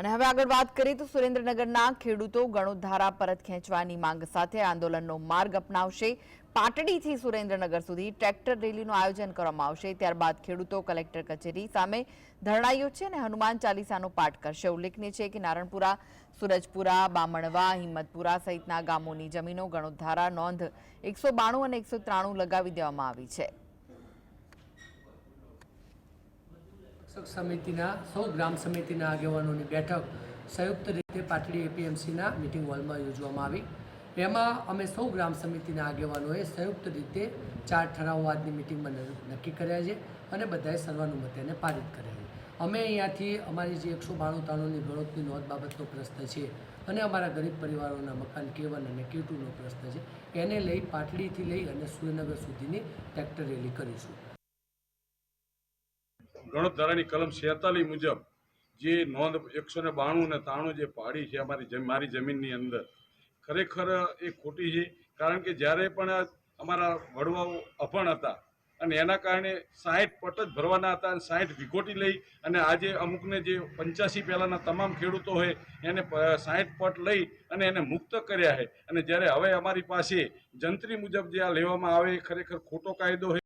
અને હવે આગળ વાત કરીએ તો સુરેન્દ્રનગરના ખેડૂતો ગણોધારા પરત ખેંચવાની માંગ સાથે આંદોલનનો માર્ગ અપનાવશે. પાટડીથી સુરેન્દ્રનગર સુધી ટ્રેક્ટર રેલીનું આયોજન કરવામાં આવશે. ત્યારબાદ ખેડૂતો, કલેક્ટર કચેરી સામે ધરણા છે અને હનુમાન ચાલીસાનો પાઠ કરશે. ઉલ્લેખનીય છે કે નારણપુરા, સુરજપુરા, બામણવા, હિંમતપુરા સહિતના ગામોની જમીનો ગણોધારા નોંધ એકસો બાણું અને એકસો ત્રાણું લગાવી દેવામાં આવી છે. શિક્ષક સમિતિના, સૌ ગ્રામ સમિતિના આગેવાનોની બેઠક સંયુક્ત રીતે પાટડી એપીએમસીના મિટિંગ હોલમાં યોજવામાં આવી. એમાં અમે સૌ ગ્રામ સમિતિના આગેવાનોએ સંયુક્ત રીતે ચાર ઠરાવવાદની મિટિંગમાં નક્કી કર્યા છે અને બધાએ સર્વાનુમતે એને પારિત કર્યા છે. અમે અહીંયાથી અમારી જે એકસો બાણું તાણુંની ગણોતની નોંધ બાબતનો પ્રશ્ન છે અને અમારા ગરીબ પરિવારોના મકાન કે વન અને કે ટુનો પ્રશ્ન છે, એને લઈ પાટડીથી લઈ અને સુરેનગર સુધીની ટ્રેક્ટર રેલી કરીશું. ગણતધારાની કલમ છેતાલીસ મુજબ જે નોંધ એકસો ને બાણું ને ત્રાણું જે પાડી છે અમારી મારી જમીનની અંદર, ખરેખર એ ખોટી છે. કારણ કે જ્યારે પણ અમારા વડવાઓ અપણ હતા અને એના કારણે સાઠ પટ જ ભરવાના હતા અને સાઠ વિઘોટી લઈ અને આજે અમુકને જે પંચ્યાસી પહેલાંના તમામ ખેડૂતો હોય એને સાઠ પટ લઈ અને એને મુક્ત કર્યા છે. અને જ્યારે હવે અમારી પાસે જંત્રી મુજબ જે આ લેવામાં આવે, એ ખરેખર ખોટો કાયદો છે